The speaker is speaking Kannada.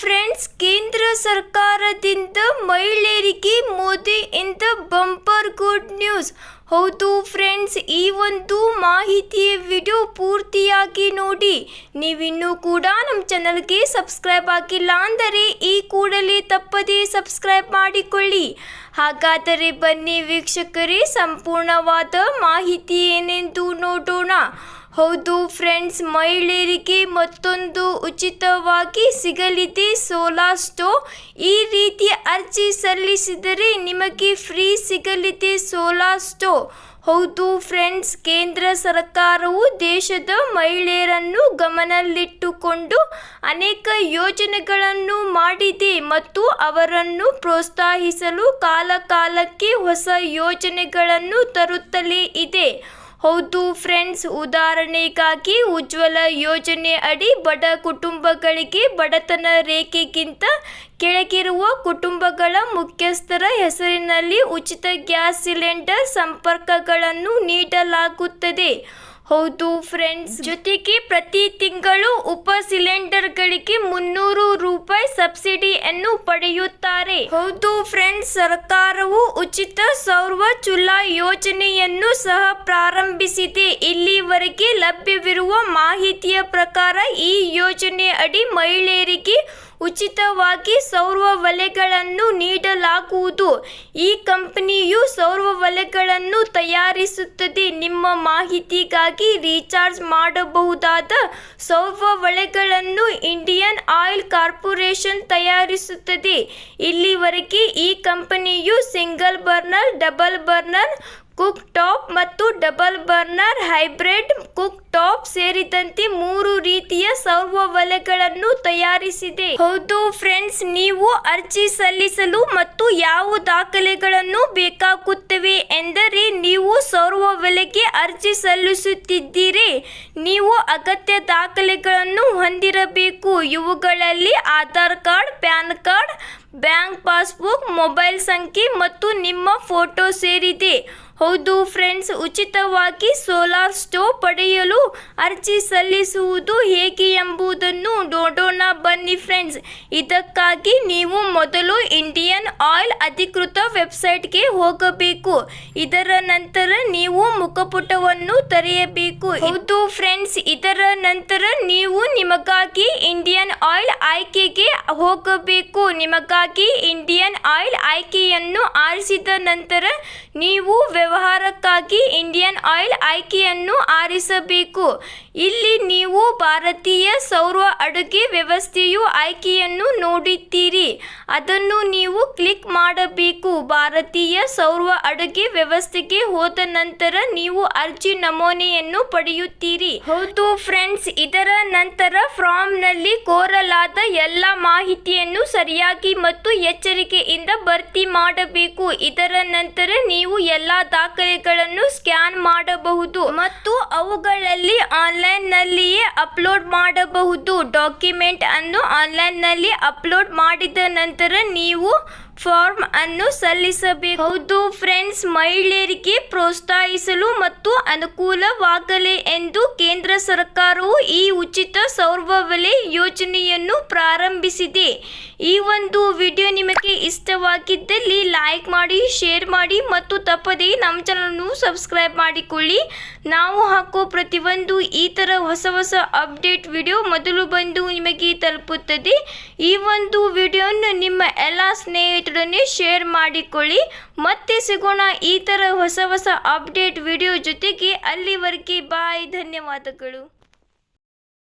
ಫ್ರೆಂಡ್ಸ್, ಕೇಂದ್ರ ಸರ್ಕಾರದಿಂದ ಮಹಿಳೆಯರಿಗೆ ಮೋದಿ ಇಂದ ಬಂಪರ್ ಗುಡ್ ನ್ಯೂಸ್. ಹೌದು ಫ್ರೆಂಡ್ಸ್, ಈ ಒಂದು ಮಾಹಿತಿಯ ವಿಡಿಯೋ ಪೂರ್ತಿಯಾಗಿ ನೋಡಿ. ನೀವಿನ್ನೂ ಕೂಡ ನಮ್ಮ ಚಾನಲ್ಗೆ ಸಬ್ಸ್ಕ್ರೈಬ್ ಆಗಿಲ್ಲ ಅಂದರೆ ಈ ಕೂಡಲೇ ತಪ್ಪದೇ ಸಬ್ಸ್ಕ್ರೈಬ್ ಮಾಡಿಕೊಳ್ಳಿ. ಹಾಗಾದರೆ ಬನ್ನಿ ವೀಕ್ಷಕರೇ, ಸಂಪೂರ್ಣವಾದ ಮಾಹಿತಿ ಏನೆಂದು ನೋಡೋಣ. ಹೌದು ಫ್ರೆಂಡ್ಸ್, ಮಹಿಳೆಯರಿಗೆ ಮತ್ತೊಂದು ಉಚಿತವಾಗಿ ಸಿಗಲಿದೆ ಸೋಲಾರ್ ಸ್ಟೋವ್ ಈ ರೀತಿ ಅರ್ಜಿ ಸಲ್ಲಿಸಿದರೆ ನಿಮಗೆ ಫ್ರೀ ಸಿಗಲಿದೆ ಸೋಲಾರ್ ಸ್ಟೋವ್ ಹೌದು ಫ್ರೆಂಡ್ಸ್, ಕೇಂದ್ರ ಸರ್ಕಾರವು ದೇಶದ ಮಹಿಳೆಯರನ್ನು ಗಮನದಲ್ಲಿಟ್ಟುಕೊಂಡು ಅನೇಕ ಯೋಜನೆಗಳನ್ನು ಮಾಡಿದೆ ಮತ್ತು ಅವರನ್ನು ಪ್ರೋತ್ಸಾಹಿಸಲು ಕಾಲಕಾಲಕ್ಕೆ ಹೊಸ ಯೋಜನೆಗಳನ್ನು ತರುತ್ತಲೇ ಇದೆ. ಹೌದು ಫ್ರೆಂಡ್ಸ್, ಉದಾಹರಣೆಗಾಗಿ ಉಜ್ವಲ ಯೋಜನೆ ಅಡಿ ಬಡ ಕುಟುಂಬಗಳಿಗೆ ಬಡತನ ರೇಖೆಗಿಂತ ಕೆಳಗಿರುವ ಕುಟುಂಬಗಳ ಮುಖ್ಯಸ್ಥರ ಹೆಸರಿನಲ್ಲಿ ಉಚಿತ ಗ್ಯಾಸ್ ಸಿಲಿಂಡರ್ ಸಂಪರ್ಕಗಳನ್ನು ನೀಡಲಾಗುತ್ತದೆ. ಹೌದು ಫ್ರೆಂಡ್ಸ್ ಜೊತೆಗೆ ಪ್ರತಿ ತಿಂಗಳು ಉಪ ಸಿಲಿಂಡರ್ಗಳಿಗೆ ಮುನ್ನೂರು ರೂಪಾಯಿ ಸಬ್ಸಿಡಿಯನ್ನು ಪಡೆಯುತ್ತಾರೆ. ಹೌದು ಫ್ರೆಂಡ್ಸ್ ಸರ್ಕಾರವು ಉಚಿತ ಸೌರ ಚುಲಾ ಯೋಜನೆಯನ್ನು ಸಹ ಪ್ರಾರಂಭಿಸಿದೆ. ಇಲ್ಲಿವರೆಗೆ ಲಭ್ಯವಿರುವ ಮಾಹಿತಿಯ ಪ್ರಕಾರ ಈ ಯೋಜನೆ ಅಡಿ ಮಹಿಳೆಯರಿಗೆ ಉಚಿತವಾಗಿ ಸೌರ ಒಲೆಗಳನ್ನು ನೀಡಲಾಗುವುದು. ಈ ಕಂಪನಿಯು ಸೌರ ಒಲೆಗಳನ್ನು ತಯಾರಿಸುತ್ತದೆ. ನಿಮ್ಮ ಮಾಹಿತಿಗಾಗಿ ರೀಚಾರ್ಜ್ ಮಾಡಬಹುದಾದ ಸೌರ ಒಲೆಗಳನ್ನು ಇಂಡಿಯನ್ ಆಯಿಲ್ ಕಾರ್ಪೊರೇಷನ್ ತಯಾರಿಸುತ್ತದೆ. ಇಲ್ಲಿವರೆಗೆ ಈ ಕಂಪನಿಯು single burner, double burner cook top ಮತ್ತು double burner hybrid cook top ಸೇರಿದಂತೆ ಮೂರು ರೀತಿಯ ಸೌರ ಒಲೆಗಳನ್ನು ತಯಾರಿಸಿದೆ. ಹೌದು ಫ್ರೆಂಡ್ಸ್, ನೀವು ಅರ್ಜಿ ಸಲ್ಲಿಸಲು ಮತ್ತು ಯಾವ ದಾಖಲೆಗಳನ್ನು ಬೇಕಾಗುತ್ತವೆ ಎಂದರೆ ನೀವು ಸೌರ ಒಲೆಗೆ ಅರ್ಜಿ ಸಲ್ಲಿಸುತ್ತಿದ್ದೀರಿ. ನೀವು ಅಗತ್ಯ ದಾಖಲೆಗಳನ್ನು ಹೊಂದಿರಬೇಕು. ಇವುಗಳಲ್ಲಿ Aadhaar card, PAN card bank passbook, mobile ಸಂಖ್ಯೆ ಮತ್ತು ನಿಮ್ಮ ಫೋಟೋ ಸೇರಿದೆ. ಹೌದು ಫ್ರೆಂಡ್ಸ್, ಉಚಿತವಾಗಿ ಸೋಲಾರ್ ಸ್ಟೋವ್ ಪಡೆಯಲು ಅರ್ಜಿ ಸಲ್ಲಿಸುವುದು ಹೇಗೆ ಎಂಬುದನ್ನು ನೋಡೋಣ. ಬನ್ನಿ ಫ್ರೆಂಡ್ಸ್, ಇದಕ್ಕಾಗಿ ನೀವು ಮೊದಲು ಇಂಡಿಯನ್ ಆಯಿಲ್ ಅಧಿಕೃತ ವೆಬ್ಸೈಟ್ಗೆ ಹೋಗಬೇಕು. ಇದರ ನಂತರ ನೀವು ಮುಖಪುಟವನ್ನು ತೆರೆಯಬೇಕು. ಹೌದು ಫ್ರೆಂಡ್ಸ್, ಇದರ ನಂತರ ನೀವು ನಿಮಗಾಗಿ ಇಂಡಿಯನ್ ಆಯಿಲ್ ಆಯ್ಕೆಗೆ ಹೋಗಬೇಕು. ನಿಮಗಾಗಿ ಇಂಡಿಯನ್ ಆಯಿಲ್ ಆಯ್ಕೆಯನ್ನು ಆರಿಸಿದ ನಂತರ ನೀವು ವ್ಯವಹಾರಕ್ಕಾಗಿ ಇಂಡಿಯನ್ ಆಯಿಲ್ ಆಯ್ಕೆಯನ್ನು ಆರಿಸಬೇಕು. ಇಲ್ಲಿ ನೀವು ಭಾರತೀಯ ಸೌರ ಅಡುಗೆ ವ್ಯವಸ್ಥೆಯು ಆಯ್ಕೆಯನ್ನು ನೋಡುತ್ತೀರಿ ಅದನ್ನು ನೀವು ಕ್ಲಿಕ್ ಮಾಡಬೇಕು. ಭಾರತೀಯ ಸೌರ ಅಡುಗೆ ವ್ಯವಸ್ಥೆಗೆ ಹೋದ ನಂತರ ನೀವು ಅರ್ಜಿ ನಮೂನೆಯನ್ನು ಪಡೆಯುತ್ತೀರಿ. ಹೌದು ಫ್ರೆಂಡ್ಸ್, ಇದರ ನಂತರ ಫಾರ್ಮ್ನಲ್ಲಿ ಕೋರಲಾದ ಎಲ್ಲ ಮಾಹಿತಿಯನ್ನು ಸರಿಯಾಗಿ ಮತ್ತು ಎಚ್ಚರಿಕೆಯಿಂದ ಭರ್ತಿ ಮಾಡಬೇಕು. ಇದರ ನಂತರ ನೀವು ಎಲ್ಲ ದಾಖಲೆಗಳನ್ನು ಸ್ಕ್ಯಾನ್ ಮಾಡಬಹುದು. ಮತ್ತು ಅವುಗಳಲ್ಲಿ ಆನ್ಲೈನ್ ನಲ್ಲಿಯೇ ಅಪ್ಲೋಡ್ ಮಾಡಬಹುದು ಡಾಕ್ಯುಮೆಂಟ್ ಅನ್ನು ಆನ್ಲೈನ್ನಲ್ಲಿ ಅಪ್ಲೋಡ್ ಮಾಡಿದ ನಂತರ ನೀವು ಫಾರ್ಮ್ ಅನ್ನು ಸಲ್ಲಿಸಬೇಕು ಹೌದು ಫ್ರೆಂಡ್ಸ್, ಮಹಿಳೆಯರಿಗೆ ಪ್ರೋತ್ಸಾಹಿಸಲು ಮತ್ತು ಅನುಕೂಲವಾಗಲಿ ಎಂದು ಕೇಂದ್ರ ಸರ್ಕಾರವು ಈ ಉಚಿತ ಸೌರ ಒಲೆ ಯೋಜನೆಯನ್ನು ಪ್ರಾರಂಭಿಸಿದೆ. ಈ ಒಂದು ವಿಡಿಯೋ ನಿಮಗೆ ಇಷ್ಟವಾಗಿದ್ದಲ್ಲಿ ಲೈಕ್ ಮಾಡಿ, ಶೇರ್ ಮಾಡಿ ಮತ್ತು ತಪ್ಪದೇ ನಮ್ಮ ಚಾನಲ್ನು ಸಬ್ಸ್ಕ್ರೈಬ್ ಮಾಡಿಕೊಳ್ಳಿ. ನಾವು ಹಾಕೋ ಪ್ರತಿಯೊಂದು ಈ ಥರ ಹೊಸ ಹೊಸ ಅಪ್ಡೇಟ್ ವಿಡಿಯೋ ಮೊದಲು ಬಂದು ನಿಮಗೆ ತಲುಪುತ್ತದೆ. ಈ ಒಂದು ವಿಡಿಯೋನ ನಿಮ್ಮ ಎಲ್ಲ ಸ್ನೇಹಿತರನ್ನೇ ಶೇರ್ ಮಾಡಿಕೊಳ್ಳಿ. ಮತ್ತೆ ಸಿಗೋಣ ಈ ಥರ ಹೊಸ ಹೊಸ ಅಪ್ಡೇಟ್ ವಿಡಿಯೋ ಜೊತೆಗೆ ಅಲ್ಲಿವರೆಗೆ. ಬಾಯ್ ಧನ್ಯವಾದಗಳು.